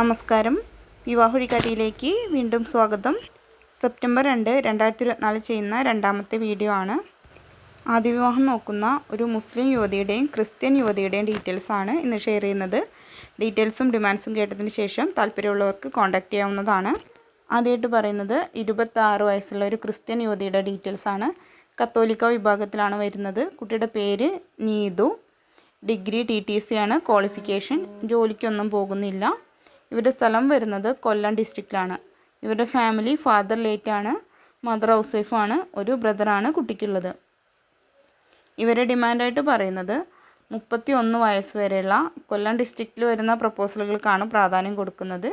നമസ്കാരം. വിവാഹൊഴിക്കാട്ടിയിലേക്ക് വീണ്ടും സ്വാഗതം. സെപ്റ്റംബർ രണ്ട് രണ്ടായിരത്തി ഇരുപത്തിനാല് ചെയ്യുന്ന രണ്ടാമത്തെ വീഡിയോ ആണ്. ആദ്യ വിവാഹം നോക്കുന്ന ഒരു മുസ്ലിം യുവതിയുടെയും ക്രിസ്ത്യൻ യുവതിയുടെയും ഡീറ്റെയിൽസ് ആണ് ഇന്ന് ഷെയർ ചെയ്യുന്നത്. ഡീറ്റെയിൽസും ഡിമാൻഡ്സും കേട്ടതിന് ശേഷം താല്പര്യമുള്ളവർക്ക് കോൺടാക്റ്റ് ചെയ്യാവുന്നതാണ്. ആദ്യമായിട്ട് പറയുന്നത് ഇരുപത്താറ് വയസ്സുള്ള ഒരു ക്രിസ്ത്യൻ യുവതിയുടെ ഡീറ്റെയിൽസ് ആണ്. കത്തോലിക്ക വിഭാഗത്തിലാണ് വരുന്നത്. കുട്ടിയുടെ പേര് Neethu. Degree T T C ആണ്. ക്വാളിഫിക്കേഷൻ. ജോലിക്കൊന്നും പോകുന്നില്ല. ഇവരുടെ സ്ഥലം വരുന്നത് കൊല്ലം ഡിസ്ട്രിക്റ്റിലാണ് ഇവരുടെ ഫാമിലി ഫാദർ ലേറ്റാണ് മദർ ഹൗസ് വൈഫാണ് ഒരു ബ്രദറാണ് കുട്ടിക്കുള്ളത്. ഇവരെ ഡിമാൻഡായിട്ട് പറയുന്നത് മുപ്പത്തി ഒന്ന് വയസ്സ് വരെയുള്ള കൊല്ലം ഡിസ്ട്രിക്റ്റിൽ വരുന്ന പ്രപ്പോസലുകൾക്കാണ് പ്രാധാന്യം കൊടുക്കുന്നത്.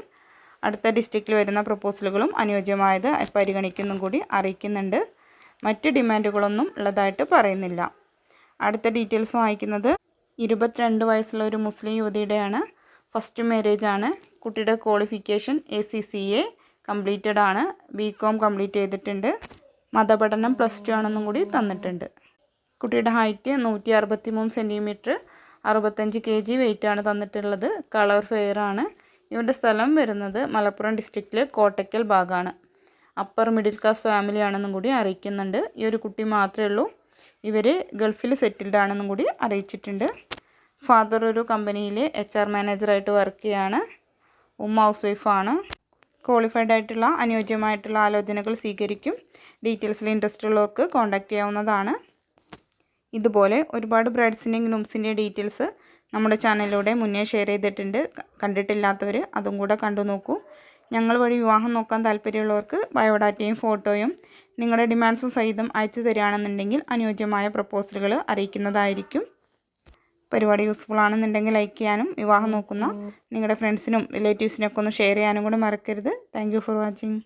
അടുത്ത ഡിസ്ട്രിക്റ്റിൽ വരുന്ന പ്രപ്പോസലുകളും അനുയോജ്യമായത് പരിഗണിക്കുന്നും കൂടി അറിയിക്കുന്നുണ്ട്. മറ്റ് ഡിമാൻഡുകളൊന്നും ഉള്ളതായിട്ട് പറയുന്നില്ല. അടുത്ത ഡീറ്റെയിൽസ് വായിക്കുന്നത് ഇരുപത്തിരണ്ട് വയസ്സുള്ള ഒരു മുസ്ലിം യുവതിയുടെയാണ്. ഫസ്റ്റ് മാരേജാണ് കുട്ടിയുടെ qualification A C C A completed ആണ്. ബി കോം കംപ്ലീറ്റ് ചെയ്തിട്ടുണ്ട്. മതപഠനം പ്ലസ് ടു ആണെന്നും കൂടി തന്നിട്ടുണ്ട്. കുട്ടിയുടെ ഹൈറ്റ് നൂറ്റി അറുപത്തി മൂന്ന് സെന്റിമീറ്റർ അറുപത്തഞ്ച് കെ ജി വെയിറ്റാണ് തന്നിട്ടുള്ളത്. കളർ ഫെയർ ആണ്. ഇവരുടെ സ്ഥലം വരുന്നത് മലപ്പുറം ഡിസ്ട്രിക്റ്റിലെ കോട്ടയ്ക്കൽ ഭാഗമാണ് അപ്പർ മിഡിൽ ക്ലാസ് ഫാമിലി ആണെന്നും കൂടി അറിയിക്കുന്നുണ്ട്. ഈ ഒരു കുട്ടി മാത്രമേ ഉള്ളൂ. ഇവർ ഗൾഫിൽ സെറ്റിൽഡ് ആണെന്നും കൂടി അറിയിച്ചിട്ടുണ്ട്. ഫാദർ ഒരു കമ്പനിയിൽ എച്ച് ആർ മാനേജറായിട്ട് വർക്ക് ചെയ്യാണ്. ഉമ്മ ഹൗസ് വൈഫാണ് ക്വാളിഫൈഡ് ആയിട്ടുള്ള അനുയോജ്യമായിട്ടുള്ള ആലോചനകൾ സ്വീകരിക്കും. ഡീറ്റെയിൽസിൽ ഇൻട്രസ്റ്റ് ഉള്ളവർക്ക് കോൺടാക്റ്റ് ചെയ്യാവുന്നതാണ്. ഇതുപോലെ ഒരുപാട് ബ്രൈഡ്സിന്റെയും ഗ്രൂംസിന്റെയും ഡീറ്റെയിൽസ് നമ്മുടെ ചാനലിലൂടെ മുന്നേ ഷെയർ ചെയ്തിട്ടുണ്ട്. കണ്ടിട്ടില്ലാത്തവർ അതും കൂടെ കണ്ടു നോക്കൂ. ഞങ്ങൾ വഴി വിവാഹം നോക്കാൻ താല്പര്യമുള്ളവർക്ക് ബയോഡാറ്റയും ഫോട്ടോയും നിങ്ങളുടെ ഡിമാൻഡ്സും സഹിതം അയച്ചു തരികയാണെന്നുണ്ടെങ്കിൽ അനുയോജ്യമായ പ്രപ്പോസലുകൾ അറിയിക്കുന്നതായിരിക്കും. പരിപാടി യൂസ്ഫുൾ ആണെന്നുണ്ടെങ്കിൽ ലൈക്ക് ചെയ്യാനും വിവാഹം നോക്കുന്ന നിങ്ങളുടെ ഫ്രണ്ട്സിനും റിലേറ്റീവ്സിനൊക്കെ ഒന്ന് ഷെയർ ചെയ്യാനും കൂടെ മറക്കരുത്. Thank for watching